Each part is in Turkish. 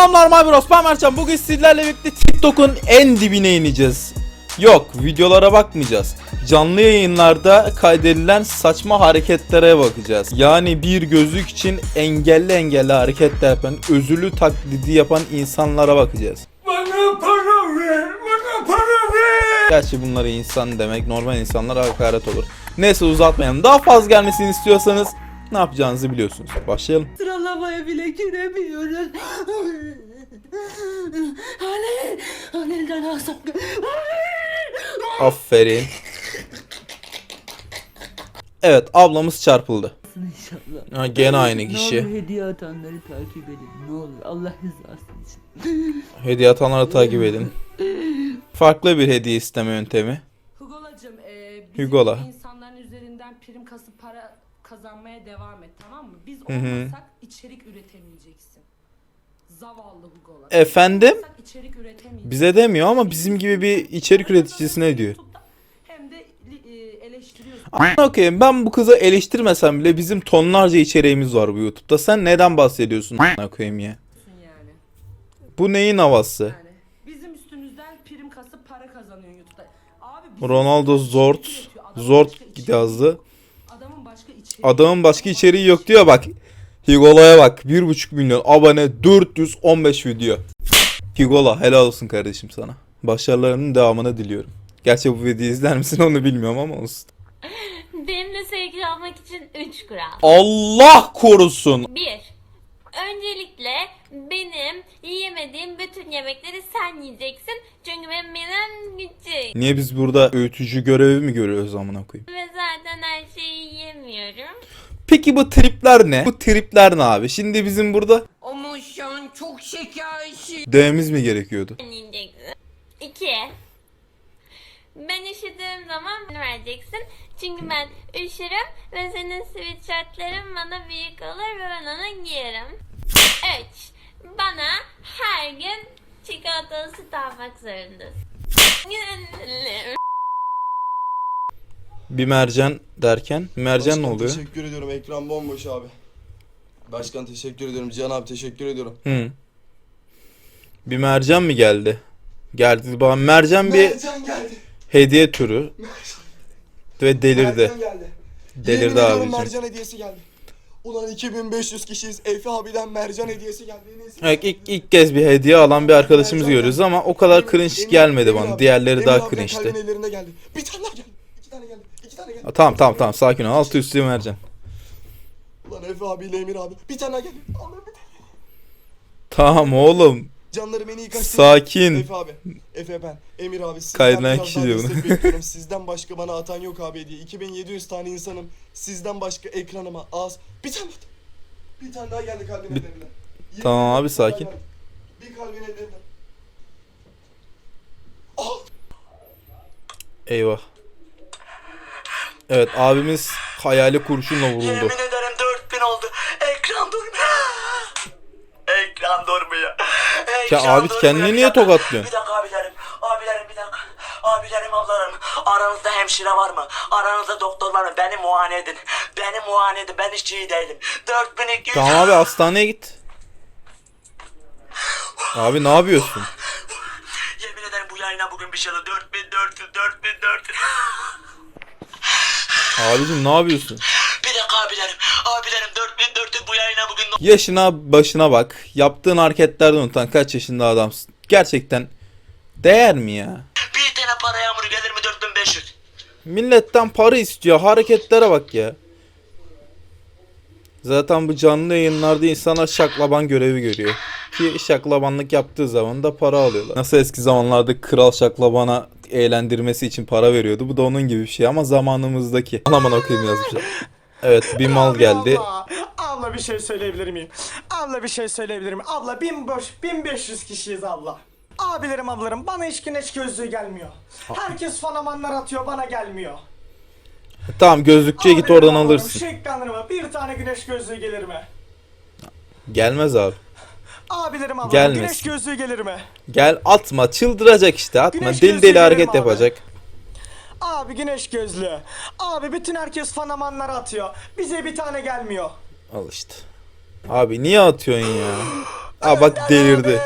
Selamlar Mabros ben Mertcan. Bugün sizlerle birlikte TikTok'un en dibine ineceğiz. Yok videolara bakmayacağız. Canlı yayınlarda kaydedilen saçma hareketlere bakacağız. Yani bir gözlük için engelli engelli hareketler yapan, özürlü taklidi yapan insanlara bakacağız. Bana para ver, bana para ver. Gerçi bunlara insan demek normal insanlara hakaret olur. Neyse uzatmayalım. Daha fazla gelmesini istiyorsanız ne yapacağınızı biliyorsunuz. Başlayalım. Sıralamaya bile giremiyoruz. Halil, Halil'den alsam. Aferin. Evet ablamız çarpıldı. İnşallah. Ha, gene aynı Ne kişi. olur hediye atanları takip edin. Ne olur Allah rızası için. Hediye atanları takip edin. Farklı bir hediye isteme yöntemi. Hugolacım e, bizim Hugola. insanların üzerinden prim kasıp para kazanmaya devam et tamam mı? Biz olmasak içerik üretemeyeceksin. Zavallı Hugola. Efendim? Olmasak içerik üretemeyeceksin. Bize demiyor ama bizim gibi bir içerik üreticisine diyor. Hem de e, eleştiriyorsun. Okey ben bu kızı eleştirmesem bile bizim tonlarca içeriğimiz var bu YouTube'da. Sen neden bahsediyorsun? A**ına koyayım ya. yani. Bu neyin havası? Yani bizim üstümüzden prim kasıp para kazanıyor YouTube'da. Abi bizim Ronaldo Zort Zort yazdı. Adamın başka içeriği. Yok diyor bak. Higola'ya bak 1.5 milyon abone 415 video. Higola helal olsun kardeşim sana. Başarılarının devamını diliyorum. Gerçi bu videoyu izler misin onu bilmiyorum ama olsun. Benimle sevgili olmak için 3 kural. Allah korusun. 1. Öncelikle benim yiyemediğim bütün yemekleri sen yiyeceksin. Çünkü benim midem küçük. Niye biz burada öğütücü görevi mi görüyoruz amına koyayım? Ve zaten her yiyemiyorum. Peki bu tripler ne? Bu tripler ne abi? Şimdi bizim burada Ama sen çok şekersin. dememiz mi gerekiyordu? 2. Ben üşüdüğüm zaman bana vereceksin. Çünkü ben üşürüm ve senin sweatshirtlerin bana büyük olur ve ben onu giyerim. 3. Bana her gün çikolatalı süt almak zorundasın. Bir mercan derken mercan ne Başkan oluyor? Teşekkür ediyorum. Ekran bomboş abi. Başkan teşekkür ediyorum. Cihan abi teşekkür ediyorum. Hı. Bir mercan mı geldi? Geldi bana mercan bir Mercan geldi. hediye türü ve delirdi. Mercan geldi. Yemin Delirdi ediyorum abicim. Mercan hediyesi geldi. Ulan 2500 kişiyiz. Efe abiden mercan hediyesi geldi. Neyse. Evet, ilk, ilk kez bir hediye alan bir arkadaşımız görüyoruz ama o kadar cringe gelmedi bana. abi, Diğerleri Emir daha abiden cringe'ti. kalbin ellerinde geldi. Bir tane daha geldi. İki tane geldi. İki tane. Ha, Tamam tamam tamam sakin ol. Altı üstü mercan. Ulan Efe abiyle Emir abi. Bir tane daha geldi. Allah'ım bir tane. Tamam oğlum. Canlarım en iyi Sakin. Efe abi. Efe ben. Emir abi. Sizden Kaydıran biraz kişi daha diyor destek bunu. bekliyorum. Sizden başka bana atan yok abi diye. 2700 tane insanım. Sizden başka ekranıma az. Bir tane Bir tane daha geldi kalbin ellerinden. Yemin Tamam abi, bir tane sakin. geldi. Bir kalbin ellerinden. Eyvah. Evet abimiz hayali kurşunla vuruldu. Yemin ederim 4000 oldu. Ekran durmuyor. Ekran durmuyor. Ya Ekran abi durmuyor. kendini niye tokatlıyorsun? Bir dakika abilerim. Abilerim bir dakika. Abilerim ablalarım. Aranızda hemşire var mı? Aranızda doktor var mı? Beni muayene edin. Beni muayene edin. Ben hiç iyi değilim. 4200. Tamam abi hastaneye git. Abi ne yapıyorsun? Yemin ederim bu yayına bugün bir şey oldu. 4400 4400. Abicim ne yapıyorsun? Bir dakika abilerim. Abilerim 4400 bu yayına bugün Yaşına başına bak. Yaptığın hareketlerden unutan kaç yaşında adamsın. Gerçekten değer mi ya? bir tane para yağmuru gelir mi 4500? Milletten para istiyor. Hareketlere bak ya. Zaten bu canlı yayınlarda insanlar şaklaban görevi görüyor. Ki şaklabanlık yaptığı zaman da para alıyorlar. Nasıl eski zamanlarda kral şaklabana eğlendirmesi için para veriyordu. Bu da onun gibi bir şey ama zamanımızdaki. Aman okuyayım yazmışlar. Evet bir mal geldi. Abla, abla bir şey söyleyebilir miyim? Abla bir şey söyleyebilir miyim? Abla bin boş, 1500 kişiyiz abla. Abilerim ablarım bana hiç güneş gözlüğü gelmiyor. Herkes fanamanlar atıyor bana gelmiyor. Tamam gözlükçüye git Abilerim, oradan ablarım, alırsın. Şu ekranlarıma bir tane güneş gözlüğü gelir mi? Gelmez abi. Abilerim ablarım Gelmesin. güneş gözlüğü gelir mi? Gel atma çıldıracak işte atma. Güneş Deli gözlüğü deli hareket abi. yapacak. Abi güneş gözlüğü. Abi bütün herkes fanamanlar atıyor. Bize bir tane gelmiyor. Al işte. Abi niye atıyorsun ya? Aa bak delirdi.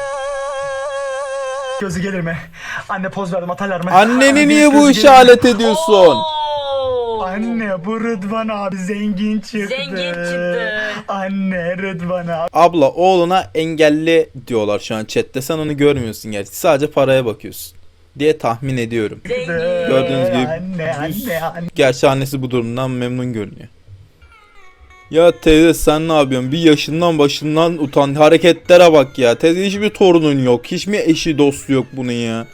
Gözü gelir mi? Anne poz verdim atarlar mı? Anneni niye bu işe alet ediyorsun? Anne bu Rıdvan abi zengin çıktı. Zengin çıktı. Anne Rıdvan abi. Abla oğluna engelli diyorlar şu an chatte. Sen onu görmüyorsun gerçi. Sadece paraya bakıyorsun. Diye tahmin ediyorum. Gördüğünüz gibi Anne anne anne. Gerçi annesi bu durumdan memnun görünüyor. Ya teyze sen ne yapıyorsun? Bir yaşından başından utan. Hareketlere bak ya. Teyze hiçbir torunun yok. Hiç mi eşi dostu yok bunun ya?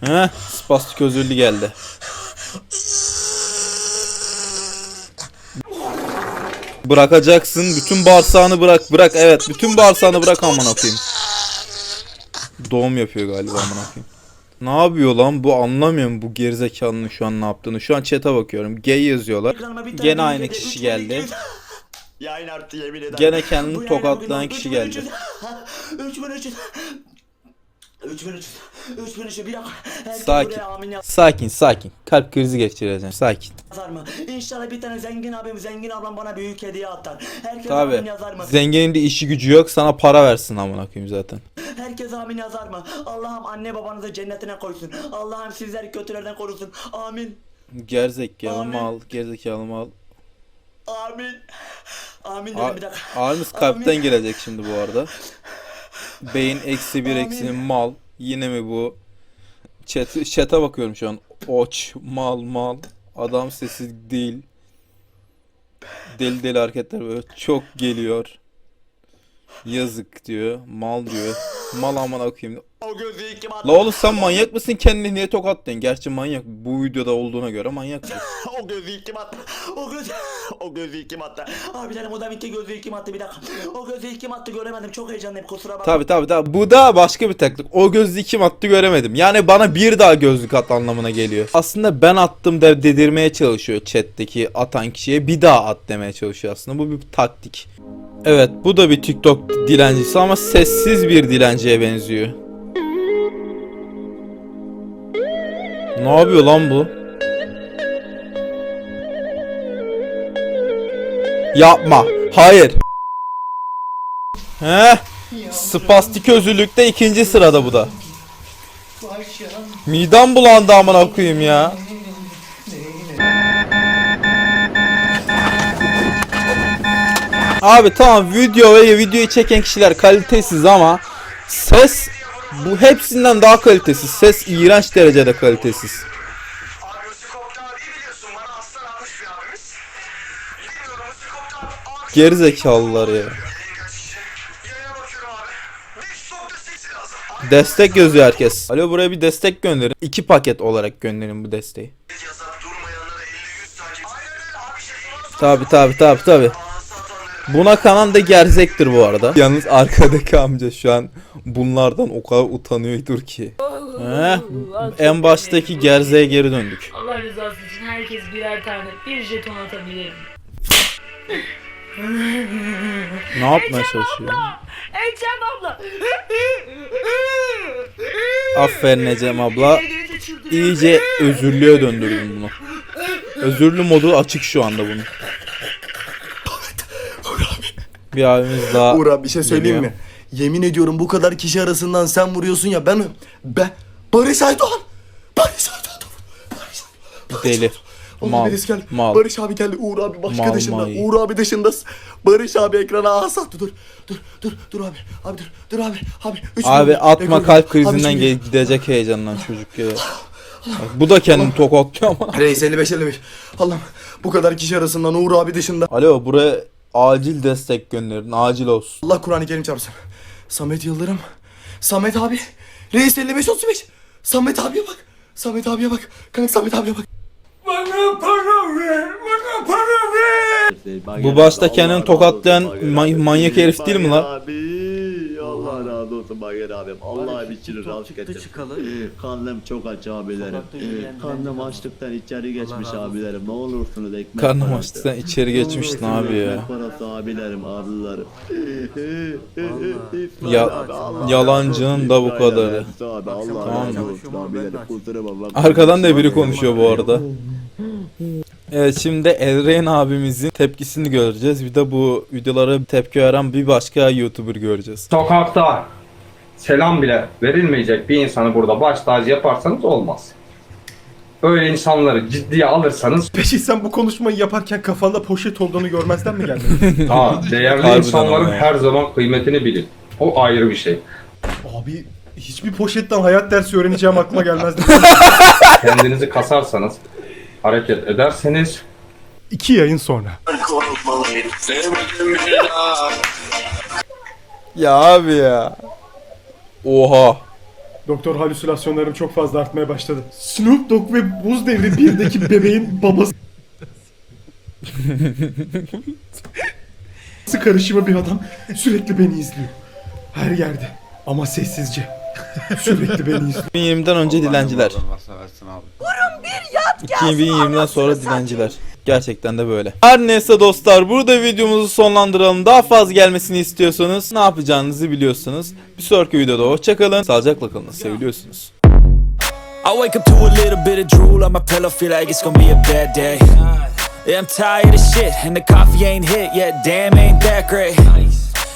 Heh, spastik özürlü geldi. Bırakacaksın. Bütün bağırsağını bırak. Bırak evet. Bütün bağırsağını bırak amına koyayım. Doğum yapıyor galiba amına koyayım. Ne yapıyor lan bu anlamıyorum bu gerizekalının şu an ne yaptığını. Şu an chat'e bakıyorum. Gay yazıyorlar. Gene aynı kişi geldi. Yayın arttı yemin ederim. Gene kendini tokatlayan kişi 3300 geldi. 3300 3300 3300 bir dakika. Herkes Sakin. buraya amin Sakin sakin. Kalp krizi geçireceğim. Sakin. yazar mı? İnşallah bir tane zengin abim, zengin ablam bana büyük hediye atar. Herkes Tabi. amin yazar mı? Zenginin de işi gücü yok. Sana para versin amına koyayım zaten. Herkes amin yazar mı? Allah'ım anne babanızı cennetine koysun. Allah'ım sizleri kötülerden korusun. Amin. Gerizekalı Amin. mal. Gerizekalı mal. Amin. Amin diyorum bir dakika. Abimiz kalpten Amin. gelecek şimdi bu arada. Beyin eksi bir eksinin mal. Yine mi bu? Chat, chat'e bakıyorum şu an. Oç, mal, mal. Adam sesi değil. Deli deli hareketler böyle çok geliyor. Yazık diyor. Mal diyor. Mal. O gözü kim attı? La oğlum sen manyak mısın? Kendini niye tokatlıyorsun? Gerçi manyak. Bu videoda olduğuna göre manyak. o gözü kim attı? O gözü o gözü kim attı? Abilerim o deminki gözü kim attı bir dakika. O gözü kim attı göremedim. Çok heyecanlıyım kusura bakma. Tabi tabi tabi. Bu da başka bir taktik. O gözlüğü kim attı göremedim. Yani bana bir daha gözlük at anlamına geliyor. Aslında ben attım de dedirmeye çalışıyor chat'teki atan kişiye. Bir daha at demeye çalışıyor aslında. Bu bir taktik. Evet bu da bir TikTok dilencisi ama sessiz bir dilenciye benziyor. Ne yapıyor lan bu? Yapma. Hayır. He? Spastik özürlükte ikinci sırada bu da. Midem bulandı amına koyayım ya. Abi tamam video ve videoyu çeken kişiler kalitesiz ama ses bu hepsinden daha kalitesiz. Ses iğrenç derecede kalitesiz. Geri zekalılar ya. Yayına bakıyorum abi. 5.8 lazım. Abi Destek yazıyor herkes. Alo buraya bir destek gönderin. İki paket olarak gönderin bu desteği. yazar durmayanlara 50-100 takip. Aynen öyle abi sonra Tabi tabi tabi tabi. Buna kanan da gerzektir bu arada. Yalnız arkadaki amca şu an bunlardan o kadar utanıyordur ki. Heh, en baştaki gerzeğe geri döndük. Allah rızası için herkes birer tane bir jeton atabilir mi? Ne yapmaya çalışıyor? Ecem abla. Aferin Ecem abla. İyice özürlüğe döndürdün bunu. Özürlü modu açık şu anda bunun. Bir abimiz daha Uğur abi bir şey söyleyeyim geliyor. mi? Yemin ediyorum bu kadar kişi arasından sen vuruyorsun ya ben ben Barış Aydoğan Barış Aydoğan Barış Aydoğan Deli. Oğlum Mal. geldi. Mal. Barış abi geldi. Uğur abi başka Mal, dışında. mal. Uğur abi dışında. Barış abi ekrana asa attı. Dur. Dur. Dur. Dur abi. Abi dur. Dur abi. Abi. Üç Abi milyon. atma Ekran- kalp Abi krizinden ge- gidecek heyecandan çocuk ya. Bak, Bu da kendini tokatlıyor ama. Reis 55 55. Allah'ım bu kadar kişi arasından Uğur abi dışında. Alo buraya acil destek gönderin. Acil olsun. Allah Kur'an-ı Kerim çarpsın. Samet Yıldırım. Samet abi. Reis 55 35. Samet abiye bak. Samet abiye bak. Kanka Samet abiye bak. Bana para ver, bana para ver. Bu başta kendini tokatlayan ma- manyak herif değil mi lan? Abi Allah razı olsun Bager abim. Allah için razı çıktı getirsin. çıkalı. Karnım çok aç abilerim. Sokakta yürüyen Karnım dilenci açlıktan içeri geçmiş razı olsun. abilerim. Ne olursunuz ekmek Karnım parası. açtıktan içeri geçmiş ne abi ya. Ekmek parası abilerim abilerim. Ya- abi, Allah yalancının da bu kadarı. Abi Allah Tamam razı olsun abilerim. Kusura bakma. Arkadan da biri konuşuyor bu arada. Evet şimdi Elrein abimizin tepkisini göreceğiz. Bir de bu videolara tepki veren bir başka YouTuber göreceğiz. Sokakta selam bile verilmeyecek bir insanı burada baş tacı yaparsanız olmaz. Öyle insanları ciddiye alırsanız Peki sen bu konuşmayı yaparken kafanda poşet olduğunu görmezden mi geldin? ha, değerli Harbiden insanların ama ya. her zaman kıymetini bilin. O ayrı bir şey. Abi hiçbir poşetten hayat dersi öğreneceğim aklıma gelmezdi. Kendinizi kasarsanız, hareket ederseniz İki yayın sonra. Ya abi ya. Oha. Doktor halüsinasyonlarım çok fazla artmaya başladı. Snoop Dogg ve Buz Devri 1'deki bebeğin babası karışımı bir adam sürekli beni izliyor. Her yerde. Ama sessizce. Sürekli beni izliyor. 2020'den önce dilenciler. 2020'den sonra dilenciler. Gerçekten de böyle. Her neyse dostlar burada videomuzu sonlandıralım. Daha fazla gelmesini istiyorsanız ne yapacağınızı biliyorsunuz. Bir sonraki videoda hoşçakalın. Sağlıcakla kalın. Seviliyorsunuz. I wake up to a little bit of drool on my pillow, feel like it's gonna be a bad day. Yeah, I'm tired of shit, and the coffee ain't hit yet, damn, ain't that great.